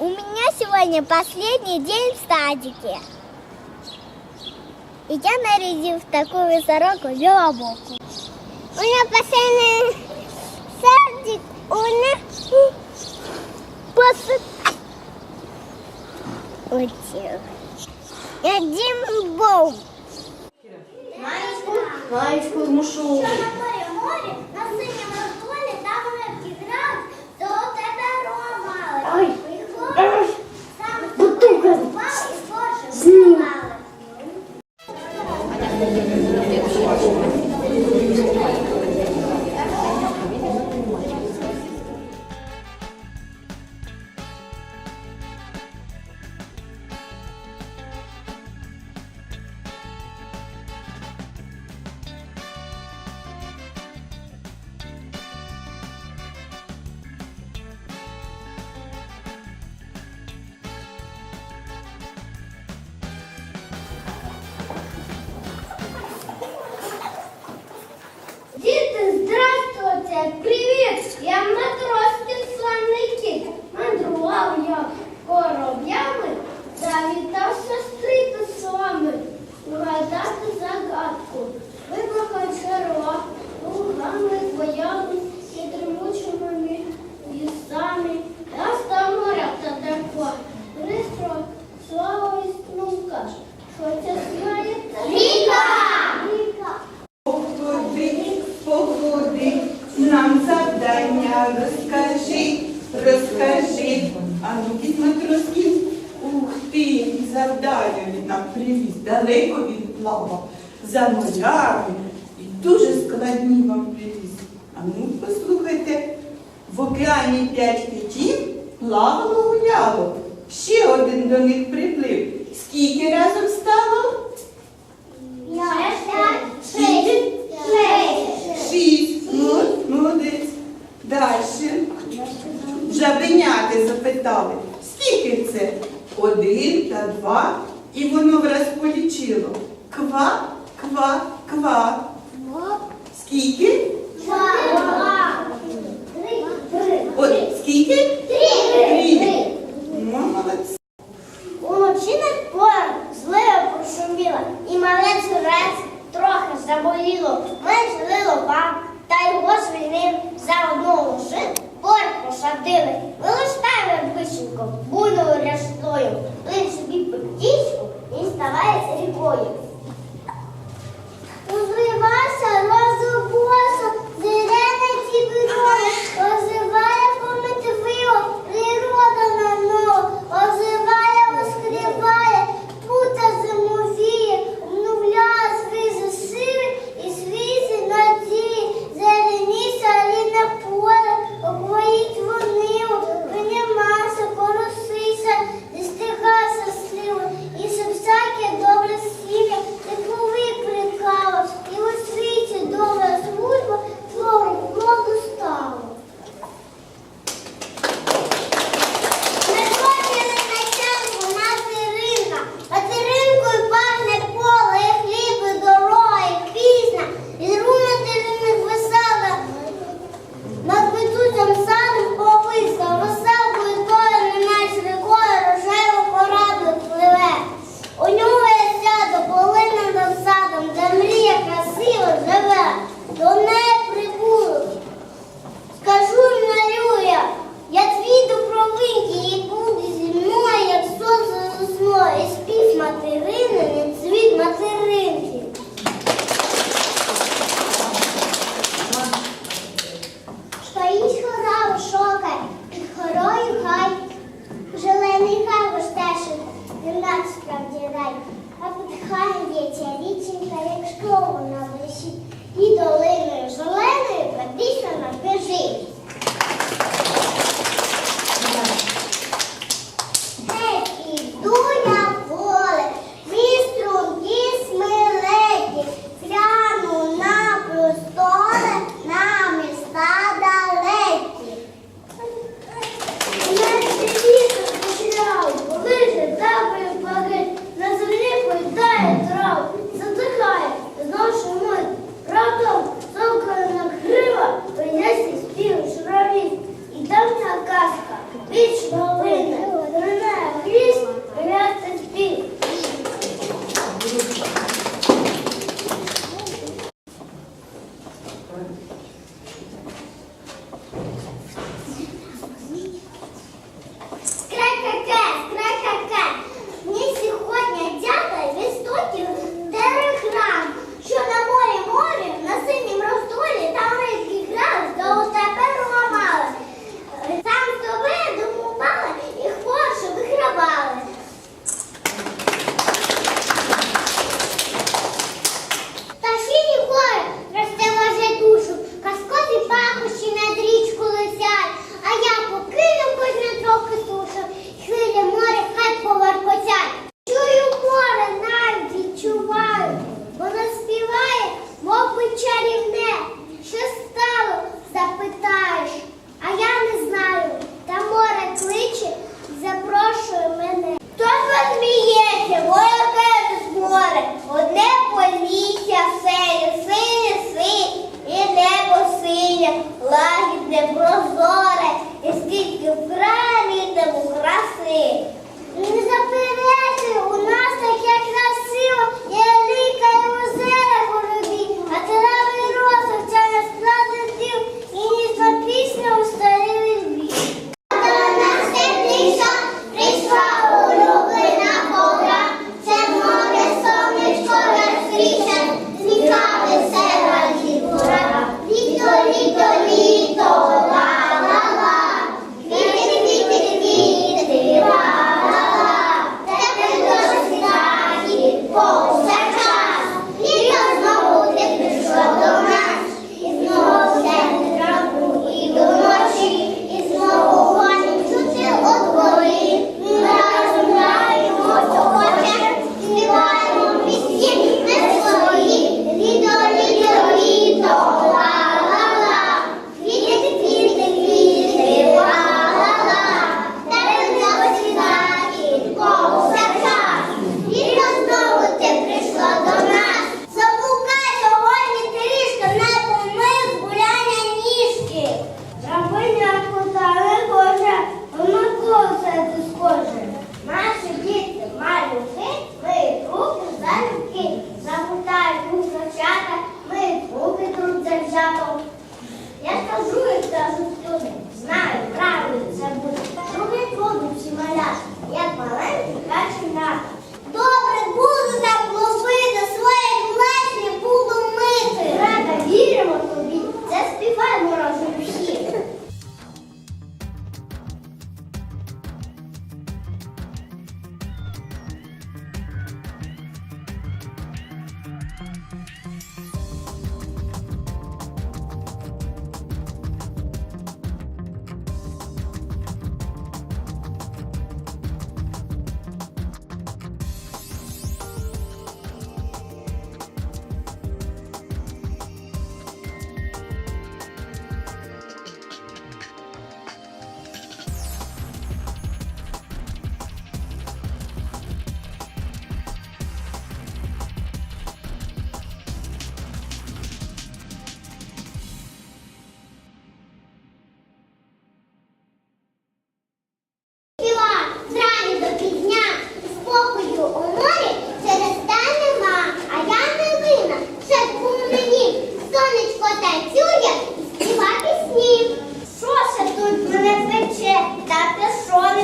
У меня сегодня последний день в садике. И я нарядил в такую сороку белобоку. У меня последний садик. У нас после... Утил. Я Дима Боу. Мальчику, мальчику, мушу. Что, на море? завдання він нам привіз, далеко він плавав, за морями і дуже складні вам привіз. А ну послухайте, в океані п'ять китів плавало гуляло. Ще один до них приплив. Скільки разом стало? Шість. Шість. Ну. Далі. Жабеняти запитали. Скільки це? Один та два, і воно враз полічило. Ква, ква, ква. Скільки? Два. Два. Три. От скільки? Три. Три.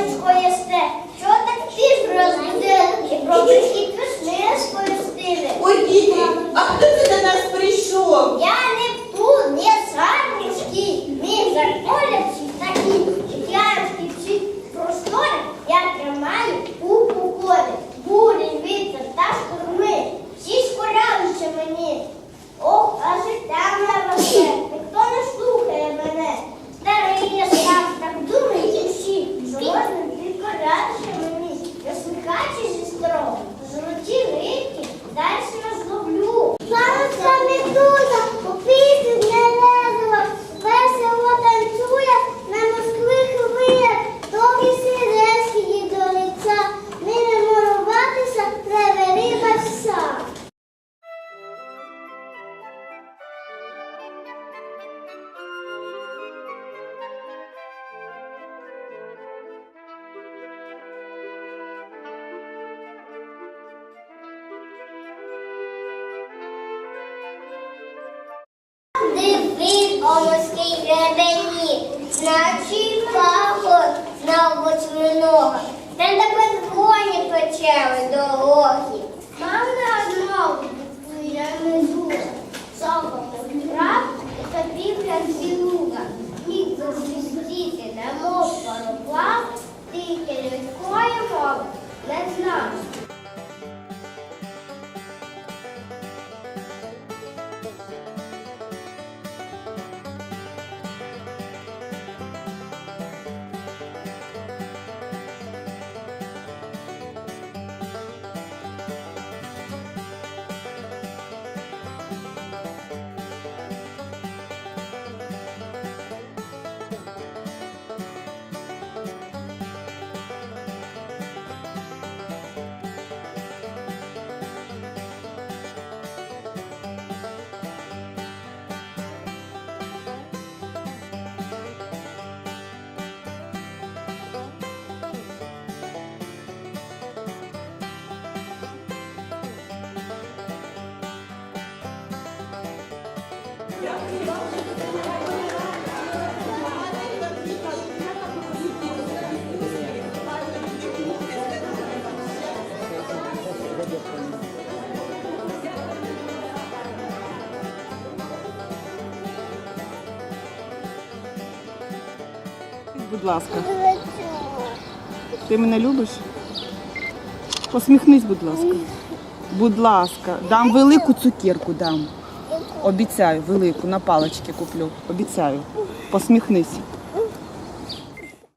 Сонечко ясте? Дивись, о морській гребені, значить пахот на восьминога. Та тебе коні печели дороги. Мам на одного, я не дура. Соком прав, і тобі прям луга. Міг засвістіти, немов пароплав, тільки людської мови не знав. Будь ласка, ти мене любиш? Посміхнись, будь ласка. Будь ласка, дам велику цукерку дам. Обіцяю, велику, на палички куплю. Обіцяю. Посміхнись.